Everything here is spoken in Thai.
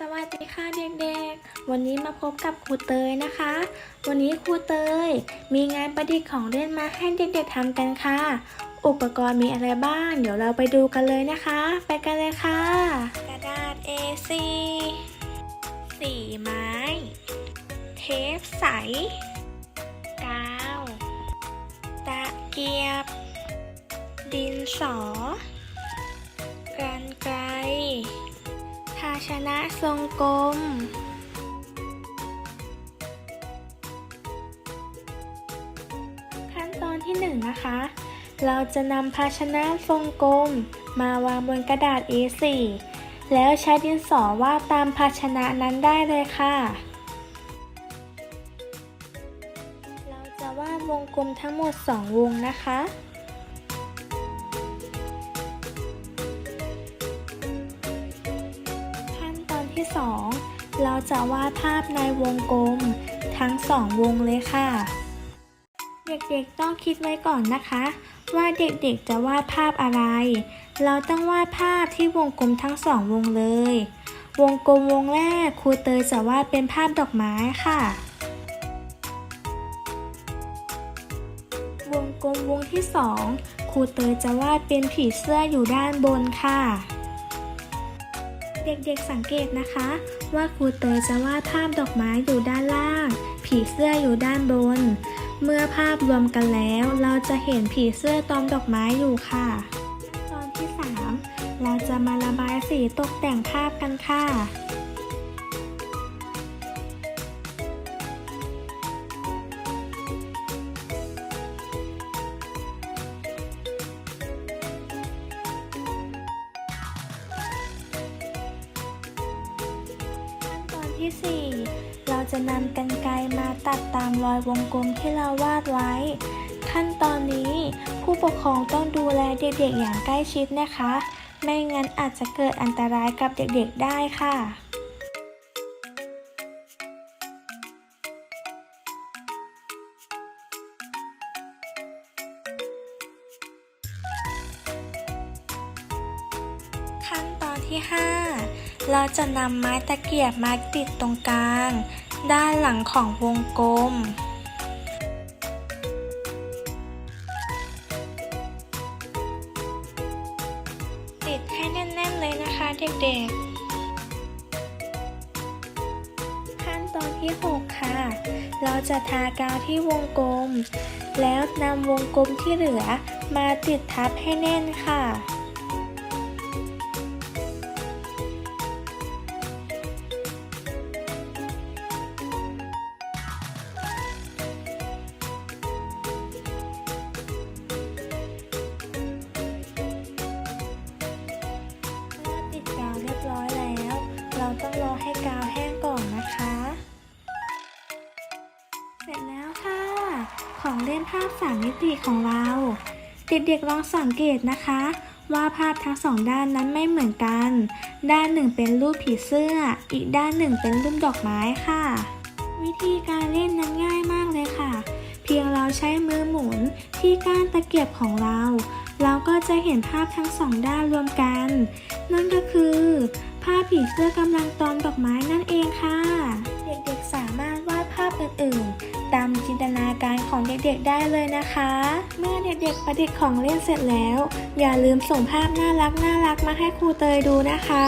สวัสดีค่ะเด็กๆ วันนี้มาพบกับครูเตยนะคะ วันนี้ครูเตยมีงานประดิษฐ์ของเล่นมาให้เด็กๆทำกันค่ะ อุปกรณ์มีอะไรบ้าง เดี๋ยวเราไปดูกันเลยนะคะ ไปกันเลยค่ะ กระดาษ A4 สีไม้ เทปใส กาว ตะเกียบ ดินสอ กันไกร ชนะทรงกลม ขั้นตอนที่1นงนะคะ เราจะนำภาชนะทรงกลม มาวางบนกระดาษ A4 แล้วใช้ดินสอวาดตามภาชนะนั้นได้เลยค่ะ เราจะวาดวงกลมทั้งหมด 2 วงนะคะ ที่ 2 เราจะวาดภาพในวงกลม ทั้งสองวงเลยค่ะ เด็กๆต้องคิดไว้ก่อนนะคะ ว่าเด็กๆจะวาดภาพอะไร เราต้องวาดภาพที่วงกลมทั้งสองวงเลย วงกลมวงแรกครูเตยจะวาดเป็นภาพดอกไม้ค่ะ วงกลมวงที่สองครูเตยจะวาดเป็นผีเสื้ออยู่ด้านบนค่ะ เด็กๆสังเกตนะคะ ว่าครูเตยจะวาดภาพดอกไม้อยู่ด้านล่าง ผีเสื้ออยู่ด้านบน เมื่อภาพรวมกันแล้ว เราจะเห็นผีเสื้อตอมดอกไม้อยู่ค่ะ ตอนที่ 3 เราจะมาระบายสีตกแต่งภาพกันค่ะ ที่ 4 เราจะนำกรรไกรมาตัดตามรอยวงกลมที่เราวาดไว้ ขั้นตอนนี้ผู้ปกครองต้องดูแลเด็กๆอย่างใกล้ชิดนะคะ ไม่งั้นอาจจะเกิดอันตรายกับเด็กๆได้ค่ะขั้นตอนที่ 5 เราจะนำไม้ตะเกียบมาติดตรงกลาง ด้านหลังของวงกลม ติดให้แน่นๆเลยนะคะเด็กๆ ขั้นตอนที่ 6 ค่ะ เราจะทากาวที่วงกลม แล้วนำวงกลมที่เหลือมาติดทับให้แน่นค่ะ ของเล่นภาพสามมิติของเรา เด็กๆลองสังเกตนะคะ ว่าภาพทั้งสองด้านนั้นไม่เหมือนกัน ด้านหนึ่งเป็นรูปผีเสื้อ อีกด้านหนึ่งเป็นรูปดอกไม้ค่ะ วิธีการเล่นนั้นง่ายมากเลยค่ะ เพียงเราใช้มือหมุนที่ก้านตะเกียบของเรา เราก็จะเห็นภาพทั้งสองด้านรวมกัน นั่นก็คือ ภาพผีเสื้อกำลังตอมดอกไม้นั่นเองค่ะ ของเด็กๆได้เลยนะคะ เมื่อเด็กๆประดิษฐ์ของเล่นเสร็จแล้ว อย่าลืมส่งภาพน่ารักน่ารักมาให้ครูเตยดูนะคะ